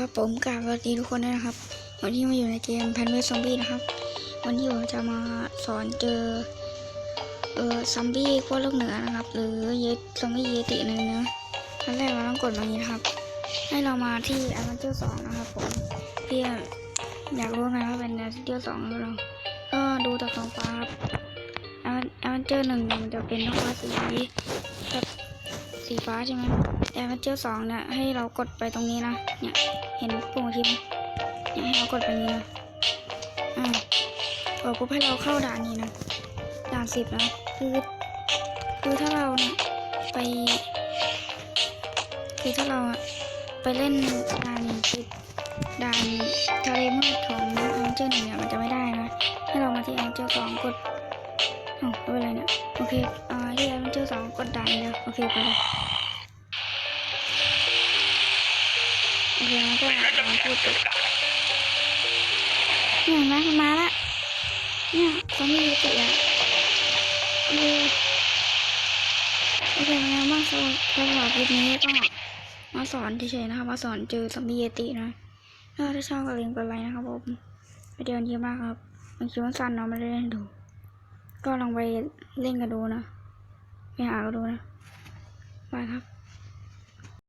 ครับผมกราบสวัสดีทุกคนนะครับ วันนี้มาอยู่ในเกมแพนเวสซอมบี้นะครับ วันนี้ผมจะมาสอนเจอเออซอมบี้ขั้วโลกเหนือนะครับ หรือเยตซอมบี้เยตินั่นนะขั้นแรกเราต้องกดมานี้นะครับ ให้เรามาที่แอดเวนเจอร์สองนะครับผมเพื่ออยากรู้ไหมว่าเป็นแอดเวนเจอร์สองหรือเปล่าก็ดูจากท้องฟ้าครับแอดเวนเจอร์หนึ่งมันจะเป็นท้องฟ้าสี สีฟ้าใช่ไหมแอดเวนเจอร์สองเนี่ยให้เรากดไปตรงนี้นะ เนี่ย เห็นปุ่มที่เนี่ยให้เรากดไปนี้นะอ่าพอปุ๊บให้เราเข้าด่านนี้นะ ด่านสิบนะคือคือถ้าเราเนี่ยไป คือถ้าเราไปเล่นด่านสิบด่านทะเลมืดของแอดเวนเจอร์หนึ่งเนี่ยมันจะไม่ได้นะ ให้เรามาที่แอดเวนเจอร์สองกด อ๋อไม่เป็นไรเนี่ย โอเค อ่าที่แอดเวนเจอร์สองกดด่านนี้นะ โอเค ไปเลยโอเคแล้วก็มาพูดติดเนี่ยนไหมมันมาละ เนี่ยเขามีติอะโอเคโอเคเป็นไงบ้างสำหรับสำหรับคลิปนี้ก็มาสอนเฉยๆนะครับมาสอนเจอซอมบี้เยตินะถ้าชอบก็เลิงก์กดไลค์นะครับผมไปเดินเยอะมากครับบางทีมันสั้นเนาะไม่ได้เล่นดู ก็ลองไปเล่นกันดูนะ ไปหากันดูนะไปครับ